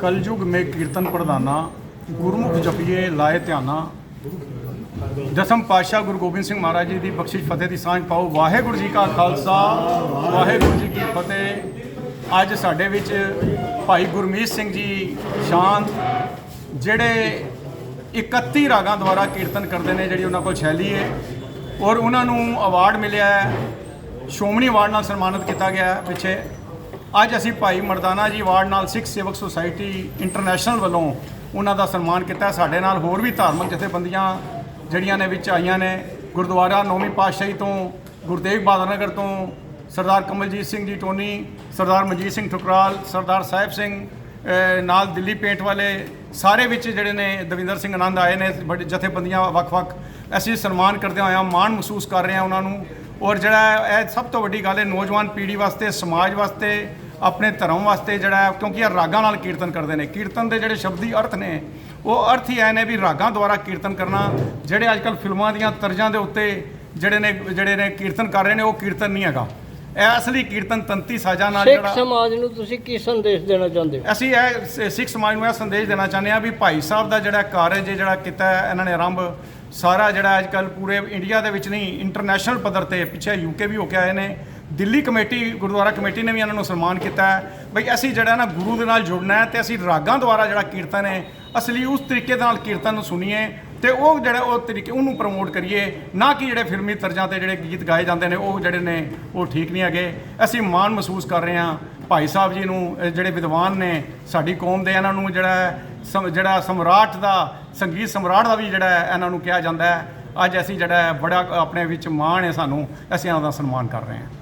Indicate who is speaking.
Speaker 1: ਕਲਯੁਗ ਮੇ ਕੀਰਤਨ ਪ੍ਰਧਾਨਾ, ਗੁਰਮੁਖ ਜਪੀਏ ਲਾਏ ਧਿਆਨਾ। ਦਸਮ ਪਾਤਸ਼ਾਹ ਗੁਰੂ ਗੋਬਿੰਦ ਸਿੰਘ ਮਹਾਰਾਜ ਜੀ ਦੀ ਬਖਸ਼ਿਸ਼ ਫਤਿਹ ਦੀ ਸਾਂਝ ਪਾਓ। ਵਾਹਿਗੁਰੂ ਜੀ ਕਾ ਖਾਲਸਾ, ਵਾਹਿਗੁਰੂ ਜੀ ਕੀ ਫਤਿਹ। ਅੱਜ ਸਾਡੇ ਵਿੱਚ ਭਾਈ ਗੁਰਮੀਤ ਸਿੰਘ ਜੀ ਸ਼ਾਂਤ ਜਿਹੜੇ 31 ਰਾਗਾਂ ਦੁਆਰਾ ਕੀਰਤਨ ਕਰਦੇ ਨੇ, ਜਿਹੜੀ ਉਹਨਾਂ ਕੋਲ ਸ਼ੈਲੀ ਹੈ ਔਰ ਉਹਨਾਂ ਨੂੰ ਅਵਾਰਡ ਮਿਲਿਆ ਹੈ। ਸ਼ੋਮਣੀ ਅਵਾਰਡ ਨਾਲ ਸਨਮਾਨਿਤ ਕੀਤਾ ਗਿਆ ਪਿੱਛੇ। ਅੱਜ ਅਸੀਂ ਭਾਈ ਮਰਦਾਨਾ ਜੀ ਵਾਰਡ ਨਾਲ ਸਿੱਖ ਸੇਵਕ ਸੁਸਾਇਟੀ ਇੰਟਰਨੈਸ਼ਨਲ ਵੱਲੋਂ ਉਹਨਾਂ ਦਾ ਸਨਮਾਨ ਕੀਤਾ ਸਾਡੇ ਨਾਲ ਹੋਰ ਵੀ ਧਾਰਮਿਕ ਜਥੇਬੰਦੀਆਂ ਜਿਹੜੀਆਂ ਨੇ ਵਿੱਚ ਆਈਆਂ ਨੇ। ਗੁਰਦੁਆਰਾ ਨੌਵੀਂ ਪਾਤਸ਼ਾਹੀ ਤੋਂ ਗੁਰੂ ਬਹਾਦਰ ਨਗਰ ਤੋਂ ਸਰਦਾਰ ਕਮਲਜੀਤ ਸਿੰਘ ਜੀ ਟੋਨੀ, ਸਰਦਾਰ ਮਨਜੀਤ ਸਿੰਘ ਠੁਕਰਾਲ, ਸਰਦਾਰ ਸਾਹਿਬ ਸਿੰਘ ਨਾਲ ਦਿੱਲੀ ਪੇਂਟ ਵਾਲੇ ਸਾਰੇ ਵਿੱਚ ਜਿਹੜੇ ਨੇ ਦਵਿੰਦਰ ਸਿੰਘ ਆਨੰਦ ਆਏ ਨੇ। ਬੜੇ ਜਥੇਬੰਦੀਆਂ ਵੱਖ-ਵੱਖ ਅਸੀਂ ਸਨਮਾਨ ਕਰਦੇ ਹੋਇਆ ਮਾਣ ਮਹਿਸੂਸ ਕਰ ਰਹੇ ਹਾਂ ਉਹਨਾਂ ਨੂੰ। ਔਰ ਜਿਹੜਾ ਇਹ ਸਭ ਤੋਂ ਵੱਡੀ ਗੱਲ ਹੈ, ਨੌਜਵਾਨ ਪੀੜ੍ਹੀ ਵਾਸਤੇ, ਸਮਾਜ ਵਾਸਤੇ ਆਪਣੇ ਧਰਮ ਵਾਸਤੇ ਜਿਹੜਾ ਕਿਉਂਕਿ ਇਹ ਰਾਗਾਂ ਨਾਲ ਕੀਰਤਨ ਕਰਦੇ ਨੇ। ਕੀਰਤਨ ਦੇ ਜਿਹੜੇ ਸ਼ਬਦੀ ਅਰਥ ਨੇ ਉਹ ਅਰਥ ਹੀ ਐ ਨੇ ਵੀ ਰਾਗਾਂ ਦੁਆਰਾ ਕੀਰਤਨ ਕਰਨਾ ਜਿਹੜੇ ਅੱਜਕੱਲ ਫਿਲਮਾਂ ਦੀਆਂ ਤਰਜ਼ਾਂ ਦੇ ਉੱਤੇ ਜਿਹੜੇ ਨੇ ਜਿਹੜੇ ਨੇ ਕੀਰਤਨ ਕਰ ਰਹੇ ਨੇ ਉਹ ਕੀਰਤਨ ਨਹੀਂ ਹੈਗਾ। ਇਹ ਅਸਲੀ ਕੀਰਤਨ ਤੰਤੀ ਸਾਜ਼ਾਂ ਨਾਲ
Speaker 2: ਸਿੱਖ
Speaker 1: ਜਿਹੜਾ
Speaker 2: ਸਮਾਜ ਨੂੰ ਤੁਸੀਂ ਕੀ ਸੰਦੇਸ਼ ਦੇਣਾ ਚਾਹੁੰਦੇ ਹੋ?
Speaker 1: ਅਸੀਂ ਇਹ ਸਿੱਖ ਸਮਾਜ ਨੂੰ ਇਹ ਸੰਦੇਸ਼ ਦੇਣਾ ਚਾਹੁੰਦੇ ਹਾਂ ਵੀ ਭਾਈ ਸਾਹਿਬ ਦਾ ਜਿਹੜਾ ਕਾਰਜ ਜਿਹੜਾ ਕੀਤਾ ਇਹਨਾਂ ਨੇ ਆਰੰਭ ਸਾਰਾ ਜਿਹੜਾ ਅੱਜ ਕੱਲ ਪੂਰੇ ਇੰਡੀਆ ਦੇ ਵਿੱਚ ਨਹੀਂ ਇੰਟਰਨੈਸ਼ਨਲ ਪੱਧਰ ਤੇ ਪਿੱਛੇ ਯੂਕੇ ਵੀ ਹੋ ਕੇ ਆਏ ਨੇ। ਦਿੱਲੀ ਕਮੇਟੀ, ਗੁਰਦੁਆਰਾ ਕਮੇਟੀ ਨੇ ਵੀ ਇਹਨਾਂ ਨੂੰ ਸਨਮਾਨ ਕੀਤਾ ਹੈ। ਬਈ ਅਸੀਂ ਜਿਹੜਾ ਨਾ ਗੁਰੂ ਦੇ ਨਾਲ ਜੁੜਨਾ ਹੈ ਤੇ ਅਸੀਂ ਰਾਗਾਂ ਦੁਆਰਾ ਜਿਹੜਾ ਕੀਰਤਨ ਹੈ, ਅਸਲੀ ਉਸ ਤਰੀਕੇ ਦੇ ਨਾਲ ਕੀਰਤਨ ਨੂੰ ਸੁਣੀਏ ਤੇ ਉਹ ਜਿਹੜਾ ਉਹ ਤਰੀਕੇ, ਉਹਨੂੰ ਪ੍ਰਮੋਟ ਕਰੀਏ। ਨਾ ਕਿ ਜਿਹੜੇ ਫਿਲਮੀ ਤਰਜ਼ਾਂ ਤੇ ਜਿਹੜੇ ਗੀਤ ਗਾਏ ਜਾਂਦੇ ਨੇ, ਉਹ ਜਿਹੜੇ ਨੇ, ਉਹ ਠੀਕ ਨਹੀਂ ਹੈਗੇ। ਅਸੀਂ ਮਾਣ ਮਹਿਸੂਸ ਕਰ ਰਹੇ ਹਾਂ ਭਾਈ ਸਾਹਿਬ ਜੀ ਨੂੰ ਜਿਹੜੇ ਵਿਦਵਾਨ ਨੇ, ਸਾਡੀ ਕੌਮ ਦੇ ਇਹਨਾਂ ਨੂੰ ਜਿਹੜਾ ਸਮ- ਜਿਹੜਾ ਸਮਰਾਟ ਦਾ, ਸੰਗੀਤ ਸਮਰਾਟ ਦਾ ਵੀ ਜਿਹੜਾ ਇਹਨਾਂ ਨੂੰ ਕਿਹਾ ਜਾਂਦਾ ਹੈ। ਅੱਜ ਅਸੀਂ ਜਿਹੜਾ ਬੜਾ ਆਪਣੇ ਵਿੱਚ ਮਾਣ ਹੈ ਸਾਨੂੰ, ਅਸੀਂ ਇਹਨਾਂ ਦਾ ਸਨਮਾਨ ਕਰ ਰਹੇ ਹਾਂ।